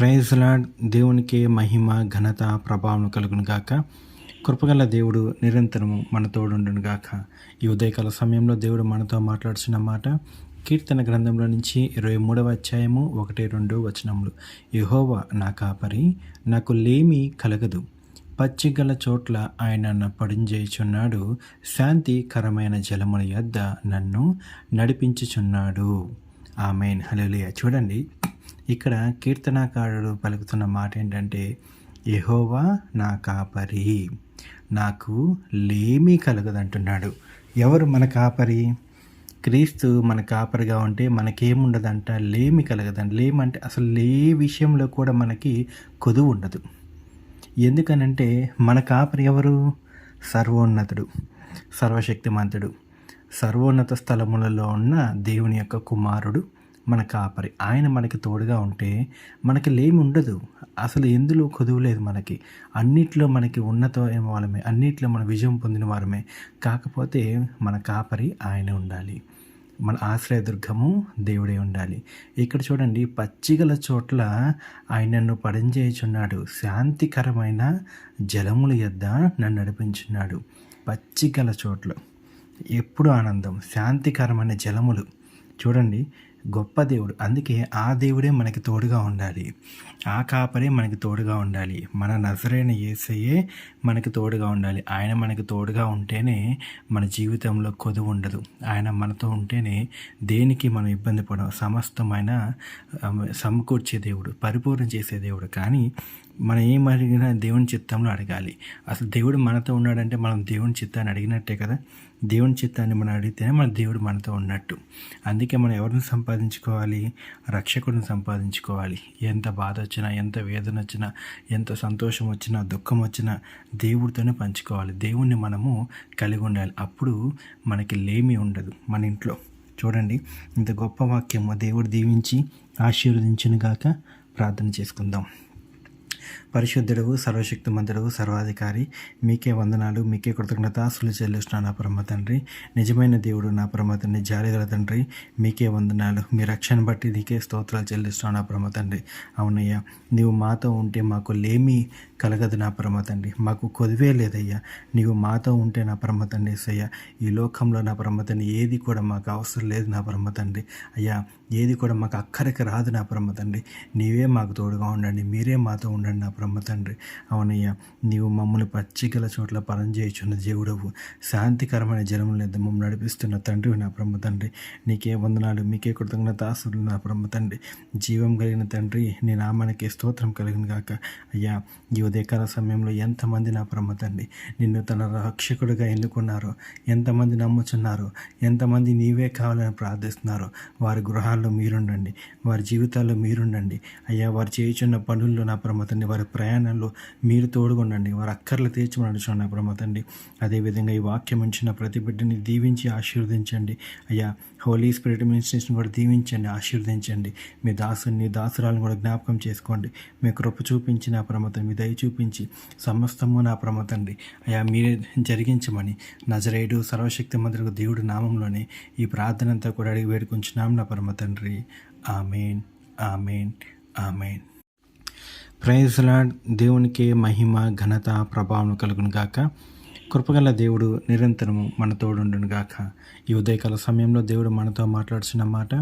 ప్రైజ్లాడ్ దేవునికి మహిమ ఘనత ప్రభావం కలుగును గాక. కృపగల దేవుడు నిరంతరము మన తోడుండును గాక. ఈ ఉదయకాల సమయంలో దేవుడు మనతో మాట్లాడుచున్న మాట కీర్తన గ్రంథంలో నుంచి ఇరవై మూడవ అధ్యాయము ఒకటి రెండు వచనములు. యహోవా నా కాపరి నాకు లేమి కలగదు. పచ్చిగల చోట్ల ఆయన నన్ను పడించేయుచున్నాడు శాంతికరమైన జలముల యొద్ద నన్ను నడిపించుచున్నాడు. ఆమెన్. హలోలియా చూడండి. ఇక్కడ కీర్తనాకారుడు పలుకుతున్న మాట ఏంటంటే యహోవా నా కాపరి నాకు లేమి కలగదంటున్నాడు. ఎవరు మన కాపరి? క్రీస్తు మన కాపరిగా ఉంటే మనకేముండదంట? లేమి కలగదంట లేమంటే అసలు ఏ విషయంలో కూడా మనకి కొదువు ఉండదు. ఎందుకనంటే మన కాపరి ఎవరు? సర్వోన్నతుడు సర్వశక్తిమంతుడు. సర్వోన్నత స్థలములలో ఉన్న దేవుని యొక్క కుమారుడు మన కాపరి. ఆయన మనకి తోడుగా ఉంటే మనకి లేమి ఉండదు. అసలు ఎందులో కొదువు లేదు మనకి. అన్నిట్లో మనకి ఉన్నత వాళ్ళమే. అన్నిట్లో మన విజయం పొందిన వారమే. కాకపోతే మన కాపరి ఆయన ఉండాలి. మన ఆశ్రయదుర్గము దేవుడే ఉండాలి. ఇక్కడ చూడండి పచ్చిగల చోట్ల ఆయన నన్ను పడంచేయుచున్నాడు శాంతికరమైన జలముల యొద్ద నన్ను నడిపించున్నాడు. పచ్చిగల చోట్ల. ఎప్పుడు ఆనందం. శాంతికరమైన జలములు. చూడండి గొప్ప దేవుడు. అందుకే ఆ దేవుడే మనకి తోడుగా ఉండాలి. ఆ కాపరే మనకి తోడుగా ఉండాలి. మన నజరైన ఏసయ్యే మనకి తోడుగా ఉండాలి. ఆయన మనకి తోడుగా ఉంటేనే మన జీవితంలో కొదువు ఉండదు. ఆయన మనతో ఉంటేనే దేనికి మనం ఇబ్బంది పడం సమస్తమైన సమకూర్చే దేవుడు పరిపూర్ణ చేసే దేవుడు. కానీ మనం ఏం అడిగినా దేవుని చిత్తంలో అడగాలి. అసలు దేవుడు మనతో ఉన్నాడంటే మనం దేవుని చిత్తాన్ని అడిగినట్టే కదా? దేవుని చిత్తాన్ని మనం అడిగితేనే మన దేవుడు మనతో ఉన్నట్టు. అందుకే మనం ఎవరిని సంపాదించుకోవాలి రక్షకుడిని సంపాదించుకోవాలి. ఎంత బాధ వచ్చినా ఎంత వేదన వచ్చినా ఎంత సంతోషం వచ్చినా దుఃఖం వచ్చినా దేవుడితోనే పంచుకోవాలి. దేవుణ్ణి మనము కలిగి ఉండాలి అప్పుడు మనకి లేమి ఉండదు మన ఇంట్లో. చూడండి ఇంత గొప్ప వాక్యము దేవుడు దీవించి ఆశీర్వదించిన గాక ప్రార్థన చేసుకుందాం. పరిశుద్ధుడవు సర్వశక్తిమంతుడవు సర్వాధికారి. మీకే వందనాలు మీకే కృతజ్ఞతాసులు చెల్లిస్తున్నాను నా పరమ తండ్రి నిజమైన దేవుడు నా పరమ తండ్రి జాలిగల తండ్రి మీకే వందనాలు. మీ రక్షణ బట్టి నీకే స్తోత్రాలు చెల్లిస్తున్నాను నా పరమ తండ్రి. అవునయ్యా నీవు మాతో ఉంటే మాకు లేమి కలగదు నా పరమ తండ్రి. మాకు కొదివే లేదయ్యా. నీవు మాతో ఉంటే నా పరమ తండ్రి సయ్యా ఈ లోకంలో నా పరమ తండ్రి ఏది కూడా మాకు అవసరం లేదు నా పరమ తండ్రి. అయ్యా ఏది కూడా మాకు అక్కడికి రాదు నా పరమ తండ్రి. నీవే మాకు తోడుగా ఉండండి మీరే మాతో ఉండండి. నా బ్రహ్మ తండ్రి. అవునయ్యా నీవు మమ్మల్ని పచ్చికల చోట్ల పరంజేయుచున్న దేవుడవు. శాంతికరమైన జలముల మమ్మల్ని నడిపిస్తున్న తండ్రి నా బ్రహ్మ తండ్రి. నీకే వందనాలు మీకే కృతజ్ఞతాసులు నా బ్రహ్మ తండ్రి. జీవం కలిగిన తండ్రి నీ నామానికి స్తోత్రం కలిగిన గాక. అయ్యా ఈ ఉదయకాల సమయంలో ఎంతమంది నా బ్రహ్మ తండ్రి నిన్ను తన రక్షకుడిగా ఎన్నుకున్నారో ఎంతమంది నమ్ముచున్నారో ఎంతమంది నీవే కావాలని ప్రార్థిస్తున్నారో వారి గృహాల్లో మీరుండండి వారి జీవితాల్లో మీరుండండి. అయ్యా వారు చేయుచున్న పనుల్లో నా బ్రహ్మ తండ్రి వారి ప్రయాణంలో మీరు తోడుగొనండి వారి అక్కర్లు తీర్చమని నడుచున్న బ్రహ్మ అదేవిధంగా ఈ వాక్యం ఉంచిన ప్రతి బిడ్డని దీవించి ఆశీర్వదించండి. అయ్యా హోలీ స్పిరిట్ మినిస్ట్రేషన్ కూడా దీవించండి ఆశీర్వదించండి. మీ దాసుని దాసురాలను కూడా జ్ఞాపకం చేసుకోండి. మీ కృప చూపించి నా ప్రమతం మీ దయ చూపించి సమస్తము నా ప్రమతండి అయ్యా మీరే జరిగించమని నజరేడు సర్వశక్తి మంత్రులకు దేవుడి నామంలోనే ఈ ప్రార్థన అంతా కూడా అడిగి వేడుకుంటున్నాం నా పరమ తండ్రి. Amen amen amen. Praise lord దేవునికి మహిమ ఘనత ప్రభావం కలుగును గాక. కృపగల దేవుడు నిరంతరము మన తోడుండును గాక. ఈ ఉదయకాల సమయంలో దేవుడు మనతో మాట్లాడుచున్న మాట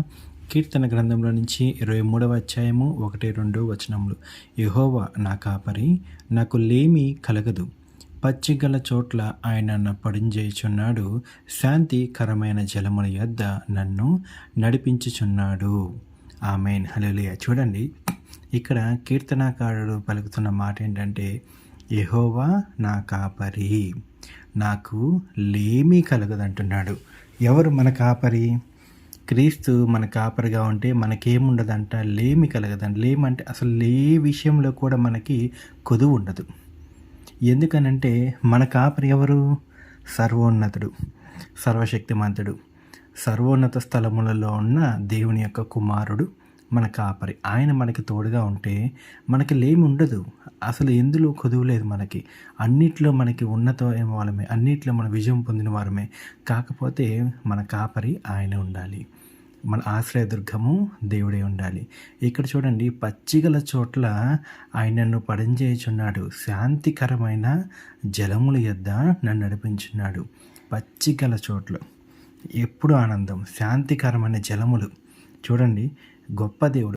కీర్తన గ్రంథంలో నుంచి ఇరవై మూడవ అధ్యాయము ఒకటి రెండు వచనములు. యహోవా నా కాపరి నాకు లేమి కలగదు. పచ్చిగల చోట్ల ఆయన నన్ను శాంతికరమైన జలముల యొద్ద నన్ను నడిపించుచున్నాడు. ఆమెన్. హలోలియా చూడండి ఇక్కడ కీర్తనాకారుడు పలుకుతున్న మాట ఏంటంటే యహోవా నా కాపరి నాకు లేమి కలగదంటున్నాడు. ఎవరు మన కాపరి? క్రీస్తు మన కాపరిగా ఉంటే మనకేముండదంట? లేమి కలగదంట. లేమంటే అసలు ఏ విషయంలో కూడా మనకి కొదువు ఉండదు. ఎందుకనంటే మన కాపరి ఎవరు? సర్వోన్నతుడు సర్వశక్తిమంతుడు. సర్వోన్నత స్థలములలో ఉన్న దేవుని యొక్క కుమారుడు మన కాపరి. ఆయన మనకి తోడుగా ఉంటే మనకి లేమి ఉండదు. అసలు ఎందులో కుదువలేదు మనకి. అన్నిట్లో మనకి ఉన్నతమైన వాళ్ళమే. అన్నిట్లో మన విజయం పొందిన వారమే. కాకపోతే మన కాపరి ఆయన ఉండాలి. మన ఆశ్రయదుర్గము దేవుడే ఉండాలి. ఇక్కడ చూడండి పచ్చిగల చోట్ల ఆయన నన్ను పడించేయుచున్నాడు. శాంతికరమైన జలముల యొద్ద నన్ను నడిపించున్నాడు. పచ్చిగల చోట్ల. ఎప్పుడు ఆనందం. శాంతికరమైన జలములు. చూడండి గొప్ప దేవుడు.